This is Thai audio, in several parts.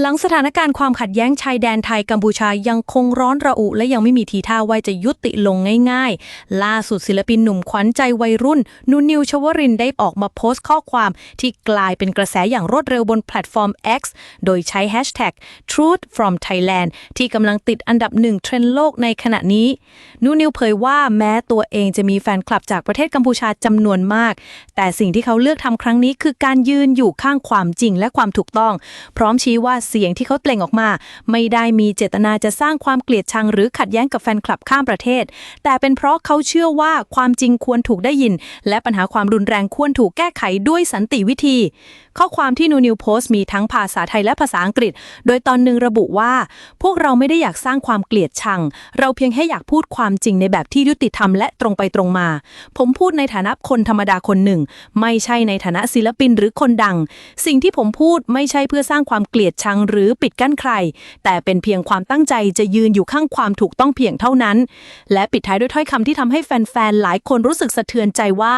หลังสถานการณ์ความขัดแย้งชายแดนไทยกัมพูชายังคงร้อนระอุและยังไม่มีทีท่าว่าจะยุติลงง่ายๆ ล่าสุดศิลปินหนุ่มขวัญใจวัยรุ่นนูนิวชวรินได้ออกมาโพสต์ข้อความที่กลายเป็นกระแสอย่างรวดเร็วบนแพลตฟอร์ม X โดยใช้ Hashtag Truth from Thailand ที่กำลังติดอันดับหนึ่งเทรนด์โลกในขณะนี้นูนิวเผยว่าแม้ตัวเองจะมีแฟนคลับจากประเทศกัมพูชาจำนวนมาก แต่สิ่งที่เขาเลือกทำครั้งนี้คือการยืนอยู่ข้างความจริงและความถูกต้อง พร้อมชี้ว่าเสียงที่เขาเปล่งออกมา ไม่ได้มีเจตนาจะสร้างความเกลียดชังหรือขัดแย้งกับแฟนคลับข้ามประเทศ แต่เป็นเพราะเขาเชื่อว่าความจริงควรถูกได้ยิน และปัญหาความรุนแรงควรถูกแก้ไขด้วยสันติวิธี ข้อความที่นูนิวโพสต์มีทั้งภาษาไทยและภาษาอังกฤษ โดยตอนหนึ่งระบุว่า พวกเราไม่ได้อยากสร้างความเกลียดชัง เราเพียงแค่อยากพูดความจริงในแบบที่ยุติธรรมและตรงไปตรงมา ผมพูดในฐานะคนธรรมดาคนหนึ่ง ไม่ใช่ในฐานะศิลปินหรือคนดัง สิ่งที่ผมพูดไม่ใช่เพื่อสร้างความเกลียดชังหรือปิดกั้นใคร แต่เป็นเพียงความตั้งใจจะยืนอยู่ข้างความถูกต้องเพียงเท่านั้น และปิดท้ายด้วยถ้อยคำที่ทำให้แฟนๆ หลายคนรู้สึกสะเทือนใจว่า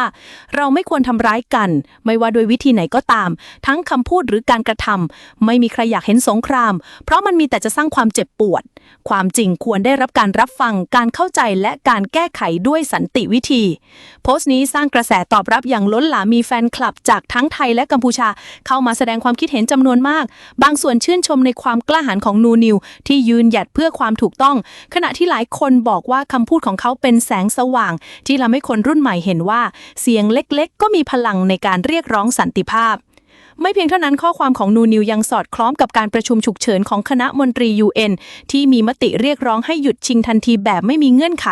เราไม่ควรทำร้ายกัน ไม่ว่าโดยวิธีไหนก็ตาม ทั้งคำพูดหรือการกระทำไม่มีใครอยากเห็นสงคราม เพราะมันมีแต่จะสร้างความเจ็บปวด ความจริงควรได้รับการรับฟัง การเข้าใจและการแก้ไขด้วยสันติวิธี โพสต์นี้สร้างกระแสตอบรับอย่างล้นหลามมีแฟนคลับจากทั้งไทยและกัมพูชา เข้ามาแสดงความคิดเห็นจำนวนมาก บางส่วนชื่นชมในความกล้าหาญของนูนิว ที่ยืนหยัดเพื่อความถูกต้อง ขณะที่หลายคนบอกว่าคำพูดของเขาเป็นแสงสว่าง ที่ทำให้คนรุ่นใหม่เห็นว่า เสียงเล็กๆ ก็มีพลังในการเรียกร้องสันติภาพ ไม่เพียงเท่านั้นข้อความของนูนิวยังสอดคล้องกับการประชุมฉุกเฉินของคณะมนตรี UN ที่มีมติเรียกร้องให้หยุดชิงทันทีแบบไม่มีเงื่อนไข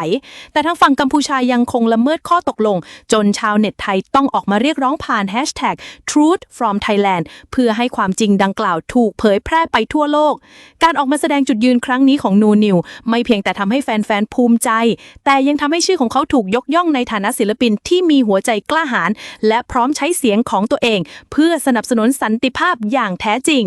แต่ทางฝั่งกัมพูชายังคงละเมิดข้อตกลง จนชาวเน็ตไทยต้องออกมาเรียกร้องผ่าน Hashtag Truth from Thailand เพื่อให้ความจริงดังกล่าวถูกเผยแพร่ไปทั่วโลก การออกมาแสดงจุดยืนครั้งนี้ของนูนิว ไม่เพียงแต่ทำให้แฟนๆภูมิใจ แต่ยังทำให้ชื่อของเขาถูกยกย่องในฐานะศิลปินที่มีหัวใจกล้าหาญและพร้อมใช้เสียงของตัวเอง เพื่อสนับสนนุนสันติภาพอย่างแท้จริง